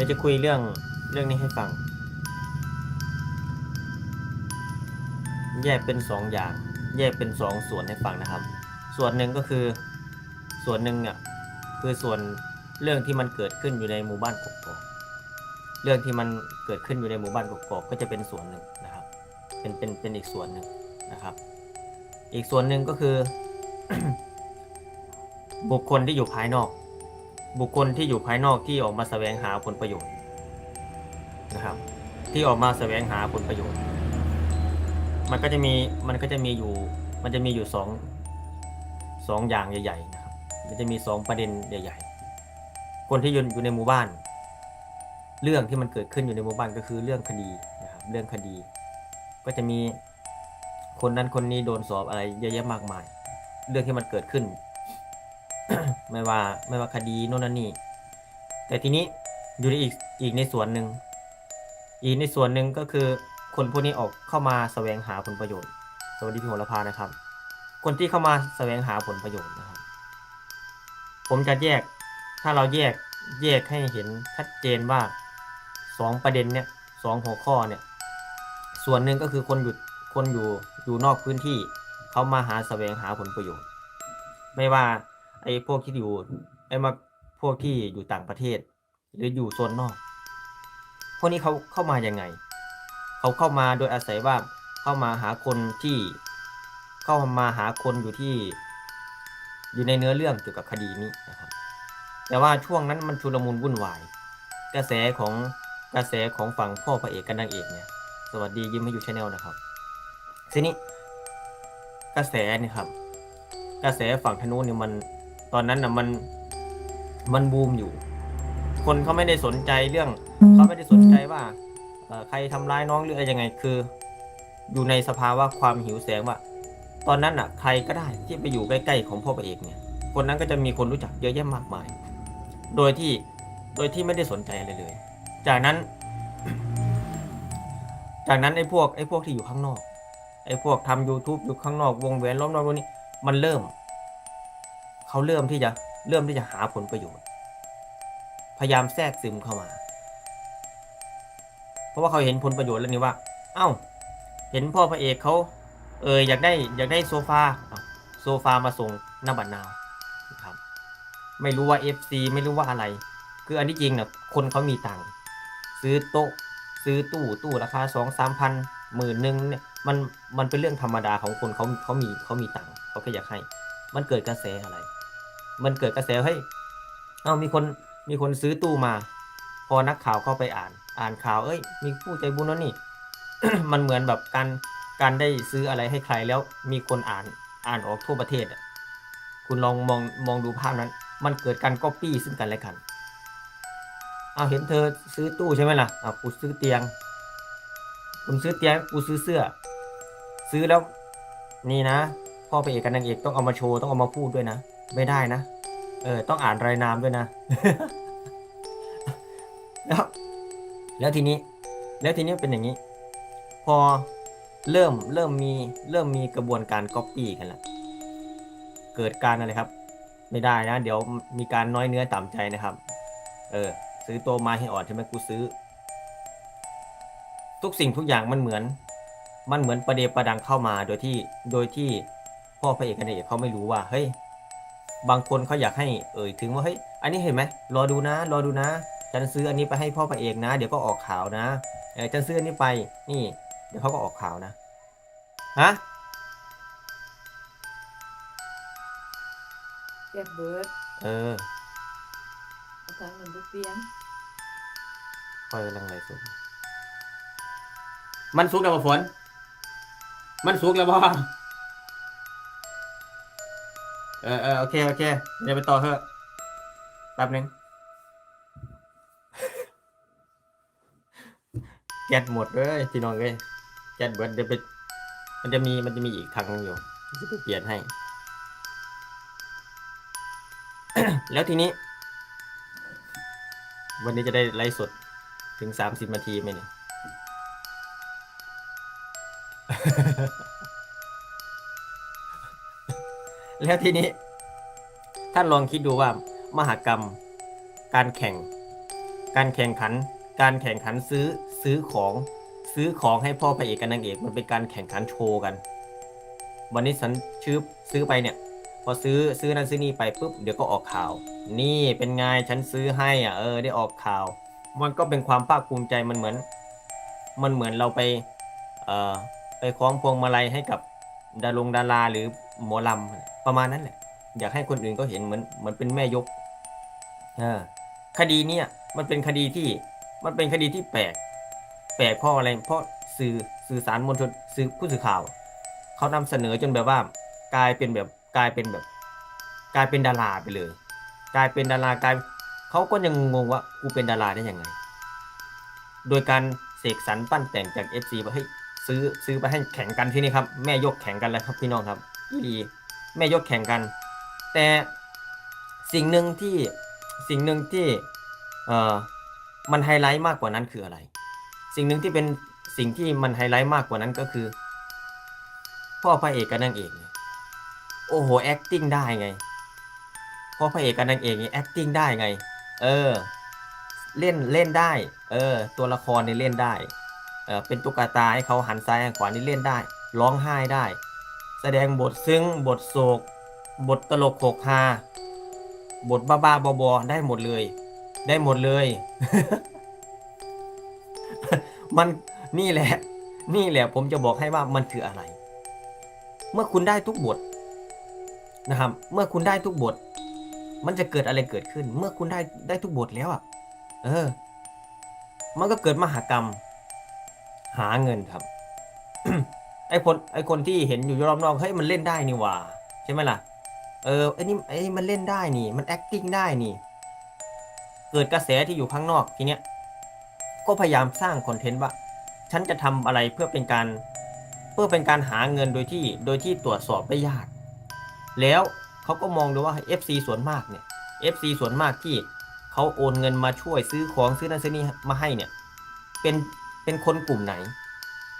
ดี๋ยวจะคุยเรื่องเรื่องนี้ให้ฟัง แยกเป็นสองอย่าง แยกเป็นสองส่วนให้ฟังนะครับ ส่วนหนึ่งก็คือส่วนหนึ่งอะคือส่วนเรื่องที่มันเกิดขึ้นอยู่ในหมู่บ้านกกอกเรื่องที่มันเกิดขึ้นอยู่ในหมู่บ้านกกอกก็จะเป็นส่วนหนึ่งนะครับ เป็นเป็นเป็นอีกส่วนหนึ่งนะครับ อีกส่วนหนึ่งก็คือ บุคคลที่อยู่ภายนอก บุคคลที่อยู่ภายนอกที่ออกมาแสวงหาผลประโยชน์นะครับ ที่ออกมาแสวงหาผลประโยชน์ มันก็จะมีมันก็จะมีอยู่มันจะมีอยู่สองสองอย่างใหญ่ๆนะครับมันจะมีสองประเด็นใหญ่ ๆ คนที่อยู่อยู่ในหมู่บ้าน เรื่องที่มันเกิดขึ้นอยู่ในหมู่บ้านก็คือเรื่องคดีนะครับเรื่องคดี ก็จะมีคนนั้นคนนี้โดนสอบอะไรเยอะแยะมากมาย เรื่องที่มันเกิดขึ้น ไม่ว่าไม่ว่าคดีโน่นนั่นนี่แต่ทีนี้อยู่ในอีกอีกในส่วนหนึ่งอีกในส่วนหนึ่งก็คือคนพวกนี้ออกเข้ามาแสวงหาผลประโยชน์ สวัสดีพี่โหระพานะครับ คนที่เข้ามาแสวงหาผลประโยชน์นะครับ ผมจะแยกถ้าเราแยกแยกให้เห็นชัดเจนว่าสองประเด็นเนี่ยสองหัวข้อเนี่ย ส่วนหนึ่งก็คือคนอยู่คนอยู่อยู่นอกพื้นที่เขามาหาแสวงหาผลประโยชน์ ไม่ว่า ไอ้พวกที่อยู่ไอ้มาพวกที่อยู่ต่างประเทศ หรืออยู่โซนนอก พวกนี้เขาเข้ามายังไง เขาเข้ามาโดยอาศัยว่าเข้ามาหาคนที่เข้ามาหาคนอยู่ที่ อยู่ในเนื้อเรื่องเกี่ยวกับคดีนี้นะครับ แต่ว่าช่วงนั้นมันชุลมุนวุ่นวาย กระแสของกระแสของฝั่งพ่อพระเอกกับนางเอกเนี่ย สวัสดียิ้มให้อยู่ชาแนลนะครับทีนี้กระแสเนี่ยครับ กระแสฝั่งธนูเนี่ยมัน ตอนนั้นนะมันมันบูมอยู่ คนเขาไม่ได้สนใจเรื่องเขาไม่ได้สนใจว่าเอ่อใครทำร้ายน้องหรืออะไรยังไงคือ อยู่ในสภาวะความหิวแสงว่า ตอนนั้นอะ ใครก็ได้ที่ไปอยู่ใกล้ๆของพ่อพระเอกเนี่ย คนนั้นก็จะมีคนรู้จักเยอะแยะมากมาย โดยที่โดยที่ไม่ได้สนใจอะไรเลย จากนั้น จากนั้นไอ้พวกไอ้พวกที่อยู่ข้างนอกไอ้พวกทำ YouTube อยู่ข้างนอกวงแหวนล้อมรอบพวกนี้ มันเริ่ม เขาเริ่มที่จะเริ่มที่จะหาผลประโยชน์ พยายามแทรกซึมเข้ามา เพราะว่าเขาเห็นผลประโยชน์แล้วนี่ว่า เอ้า เห็นพ่อพระเอกเขาเอออยากได้อยากได้โซฟาโซฟามาส่งหน้าบัตรนาวนะครับ ไม่รู้ว่า FC ไม่รู้ว่าอะไร คืออันที่จริงเนี่ยคนเขามีตังค์ซื้อโต๊ะซื้อตู้ตู้ราคาสองสามพันหมื่นหนึ่งเนี่ยมันมันเป็นเรื่องธรรมดาของคนเขาเขามีเขามีตังค์เขาแค่อยากให้ มันเกิดกระแสอะไร มันเกิดกระแสเฮ้ยเอามีคนมีคนซื้อตู้มา พอนักข่าวเข้าไปอ่าน อ่านข่าวเอ้ย มีผู้ใจบุญแล้วนี่ มันเหมือนแบบการการได้ซื้ออะไรให้ใครแล้วมีคนอ่านอ่านออกทั่วประเทศอะคุณลองมองมองดูภาพนั้น มันเกิดการก๊อปปี้ซึ่งกันและกันเอาเห็นเธอซื้อตู้ใช่ไหมล่ะเอะกูซื้อเตียงคุณซื้อเตียงกูซื้อเสื้อ ซื้อแล้ว นี่นะพ่อพระเอกกับนางเอกต้องเอามาโชว์ต้องเอามาพูดด้วยนะ ไม่ได้นะ เออ ต้องอ่านรายนามด้วยนะ แล้วแล้วทีนี้ แล้วทีนี้เป็นอย่างนี้ พอเริ่มเริ่มมีเริ่มมีกระบวนการก๊อปปี้กันล้วเกิดการอะไรครับ ไม่ได้นะ เดี๋ยวมีการน้อยเนื้อต่ำใจนะครับ เออ ซื้อโตมาให้อ่อนใช่ไหมกูซื้อ ทุกสิ่งทุกอย่างมันเหมือน มันเหมือนประเดประดังเข้ามาโดยที่โดยที่พ่อพระเอกกับนางเอกเขาไม่รู้ว่าเฮ้ย บางคนเขาอยากให้เอ่ยถึงว่าเฮ้ยอันนี้เห็นไหมรอดูนะ รอดูนะฉันซื้ออันนี้ไปให้พ่อพระเอกนะ เดี๋ยวก็ออกข่าวนะเออฉันซื้ออันนี้ไปนี่ เดี๋ยวเขาก็ออกข่าวนะฮะแก็บเบิร์ดเออเอาทางเงินไปเปลี่ยนคอยกำลังไรสุดมันสุกแล้วบ่ฝน มันสุกแล้วบ่ เออเออโอเคโอเคเดี๋ยวไปต่อเถอะแป๊บนึงแก๊สหมดเลยพี่น้องเอ้ยแก๊สเบิดเดี๋ยวไปมันจะมีมันจะมีอีกทางหนึงอยู่จะไปเปลี่ยนให้ แล้วทีนี้ วันนี้จะได้ไลฟ์สดถึงสามสิบนาทีไหมเนี่ย แล้วทีนี้ ท่านลองคิดดูว่ามหากรรม การแข่ง การแข่งขัน การแข่งขันซื้อซื้อของซื้อของให้พ่อพระเอกกับนางเอกมันเป็นการแข่งขันโชว์กัน วันนี้ฉันชื่อซื้อไปเนี่ย พอซื้อซื้อนั่นซื้อนี่ไปปุ๊บเดี๋ยวก็ออกข่าว นี่เป็นไงฉันซื้อให้อะเออได้ออกข่าว มันก็เป็นความภาคภูมิใจมันเหมือน มันเหมือนเราไปเอ่อไปคล้องพวงมาลัยให้กับดารงดาราหรือ หมอลำประมาณนั้นแหละ อยากให้คนอื่นก็เห็นเหมือนเหมือนเป็นแม่ยกคดีเนี้ยมันเป็นคดีที่มันเป็นคดีที่แปลกแปลกเพราะอะไรเพราะสื่อสื่อสารมวลชนสื่อผู้สื่อข่าว เขานำเสนอจนแบบว่ากลายเป็นแบบกลายเป็นแบบ กลายเป็นดาราไปเลย กลายเป็นดารากลายเขาก็ยังงงว่ากูเป็นดาราได้ยังไง โดยการเสกสรรปั้นแต่งจาก FC ว่าให้ยซื้อซื้อไปให้แข่งกันที่นี่ครับ แม่ยกแข่งกันแล้วครับพี่น้องครับ อีหลีแม่ยกแข่งกัน แต่สิ่งหนึ่งที่สิ่งหนึ่งที่เอ่อมันไฮไลท์มากกว่านั้นคืออะไร สิ่งหนึ่งที่เป็นสิ่งที่มันไฮไลท์มากกว่านั้นก็คือ พ่อพระเอกกับนางเอกโอ้โห acting ได้ไงพ่อพระเอกกับนางเอกนี่ acting ได้ไง เออ เล่นเล่นได้ เออ ตัวละครนี่เล่นได้ เออเป็นตุ๊กตาให้เขาหันซ้ายหันขวานี่เล่นได้ ร้องไห้ได้ แสดงบทซึ้งบทโศก บทตลกโขกฮาบทบ้าๆบอๆได้หมดเลย ได้หมดเลย มันนี่แหละ นี่แหละผมจะบอกให้ว่ามันคืออะไร เมื่อคุณได้ทุกบทนะครับ เมื่อคุณได้ทุกบท มันจะเกิดอะไรเกิดขึ้น เมื่อคุณได้ได้ทุกบทแล้วอะ เออ มันก็เกิดมหากรรม หาเงินครับ ไอคนไอคนที่เห็นอยู่รอบนอกเฮ้ยมันเล่นได้นี่หว่าใช่ไหมล่ะ เออไอนี่ไอมันเล่นได้นี่ มัน acting ได้นี่ เกิดกระแสที่อยู่ข้างนอกทีเนี้ยก็พยายามสร้างคอนเทนต์ว่า ฉันจะทำอะไรเพื่อเป็นการ เพื่อเป็นการหาเงินโดยที่โดยที่ตรวจสอบได้ยาก แล้วเขาก็มองดูว่า FC ส่วนมากเนี่ย FC ส่วนมากที่เขาโอนเงินมาช่วยซื้อของซื้อนั่นซื้อนี่มาให้เนี่ย เป็นเป็นคนกลุ่มไหน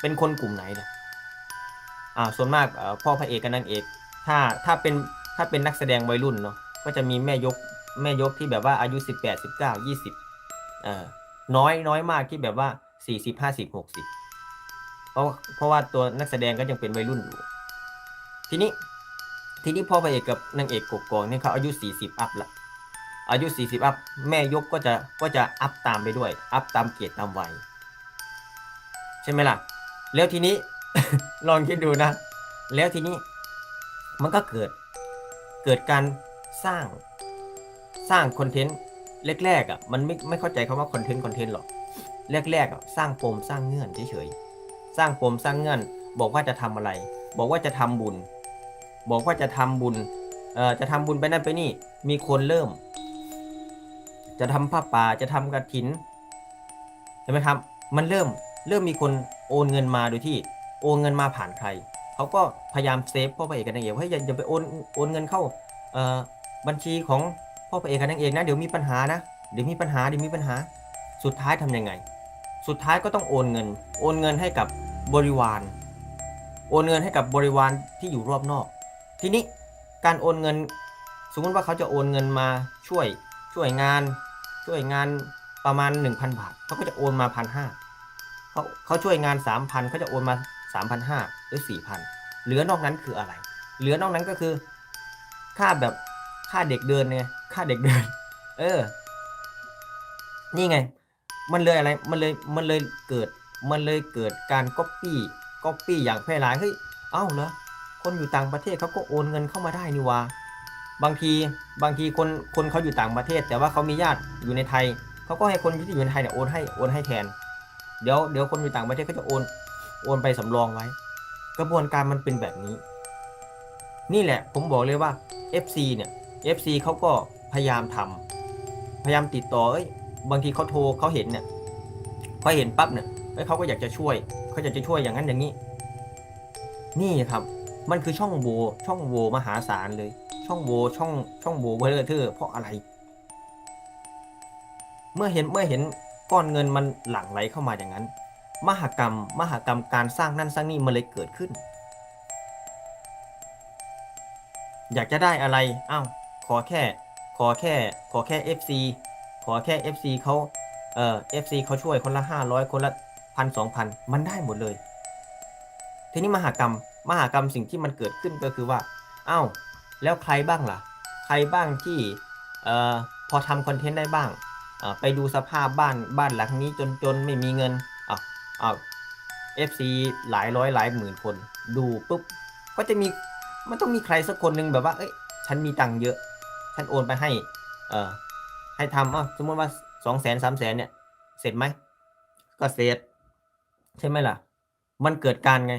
เป็นคนกลุ่มไหนเนี่ย อ่าส่วนมากพ่อพระเอกกับนางเอก ถ้าถ้าเป็นถ้าเป็นนักแสดงวัยรุ่นเนาะก็จะมีแม่ยกแม่ยกที่แบบว่าอายุสิบแปดสิบเก้ายี่สิบอ่อน้อยน้อยมากที่แบบว่าสี่สิบห้าสิบหกสิเพราะเพราะว่าตัวนักแสดงก็ยังเป็นวัยรุ่นอยู่ทีนี้ทีนี้พ่อพระเอกกับนางเอกกกองเนี่ยเขาอายุสี่สิบอัพละอายุ 40 อัพแม่ยกก็จะก็จะอัพตามไปด้วย อัพตามเกียรติตามวัยใช่ไหมล่ะ แล้วทีนี้ ลองคิดดูนะ แล้วทีนี้มันก็เกิด เกิดการสร้าง สร้างคอนเทนต์แรกๆอะ มันไม่ไม่เข้าใจคำว่าคอนเทนต์คอนเทนต์หรอก แรกๆอะสร้างปมสร้างเงื่อนเฉยๆ สร้างปมสร้างเงื่อน บอกว่าจะทำอะไร บอกว่าจะทำบุญ บอกว่าจะทำบุญ เอ่อ จะทำบุญไปนั่นไปนี่ มีคนเริ่ม จะทำผ้าป่า จะทำกระถิน ใช่ไหมครับ มันเริ่ม เริ่มมีคนโอนเงินมาโดยที่ โอนเงินมาผ่านใครเขาก็พยายามเซฟพ่อพระเอกกันางเอกว่าเฮ้ยอย่าอย่าไปโอนโอนเงินเข้าบัญชีของพ่อพระเอกกับนางเอกนะเดี๋ยวมีปัญหานะเดี๋ยวมีปัญหาเดี๋ยวมีปัญหา สุดท้ายทำยังไง สุดท้ายก็ต้องโอนเงิน โอนเงินให้กับบริวาร โอนเงินให้กับบริวารที่อยู่รอบนอก ทีนี้การโอนเงิน สมมติว่าเขาจะโอนเงินมาช่วยช่วยงาน ช่วยงานประมาณ 1,000 บาทเขาก็จะโอนมาพันห้าเขาเขาช่วยงาน 3,000เขาจะโอนมา 3,500 หรือ 4,000 เหลือนอกนั้นคืออะไร เหลือนอกนั้นก็คือ ค่าแบบค่าเด็กเดินไงค่าเด็กเดิน เออ นี่ไง มันเลยอะไร มันเลย มันเลยเกิด มันเลยเกิดการก๊อปปี้ ก๊อปปี้อย่างแพร่หลาย เฮ้ย เอ้าเหรอ คนอยู่ต่างประเทศเขาก็โอนเงินเข้ามาได้นี่วะบางทีบางทีคนคนเขาอยู่ต่างประเทศ แต่ว่าเขามีญาติอยู่ในไทยเขาก็ให้คนที่อยู่ในไทยเนี่ยโอนให้โอนให้แทน เดี๋ยวเดี๋ยวคนอยู่ต่างประเทศก็จะโอน โอนไปสำรองไว้ กระบวนการมันเป็นแบบนี้ นี่แหละผมบอกเลยว่า FC เนี่ย FC เขาก็พยายามทำพยายามติดต่อเอ้ยบางทีเขาโทรเขาเห็นเนี่ยเขาเห็นปั๊บเนี่ยเอ้เขาก็อยากจะช่วยเขาอยากจะช่วยอย่างนั้นอย่างนี้ นี่ครับ มันคือช่องโหว่ช่องโหว่มหาศาลเลย ช่องโหว่ช่องช่องโหว่เบลอเทอร์เพราะอะไร เมื่อเห็นเมื่อเห็นก้อนเงินมันหลั่งไหลเข้ามาอย่างนั้น มหกรรม มหกรรมการสร้างนั่นสร้างนี่มันเลยเกิดขึ้น อยากจะได้อะไรอ้าวขอแค่ ขอแค่ ขอแค่ FC ขอแค่ FC เขาเอ่อ FC เขาช่วยคนละห้าร้อยคนละพันสองพันมันได้หมดเลย ทีนี้มหากรรม มหากรรมสิ่งที่มันเกิดขึ้นก็คือว่าอ้าวแล้วใครบ้างล่ะ ใครบ้างที่เอ่อพอทำคอนเทนต์ได้บ้าง ไปดูสภาพบ้านบ้านหลังนี้จนจนไม่มีเงิน อ่าเอฟซีหลายร้อยหลายหมื่นคน ดูปุ๊บก็จะมีมันต้องมีใครสักคนหนึ่งแบบว่า เอ้ย ฉันมีตังค์เยอะ ฉันโอนไปให้ เอ่อ ให้ทำอะสมมติว่าสองแสนสามแสนเนี่ย เสร็จไหม ก็เสร็จ ใช่ไหมล่ะ มันเกิดการไง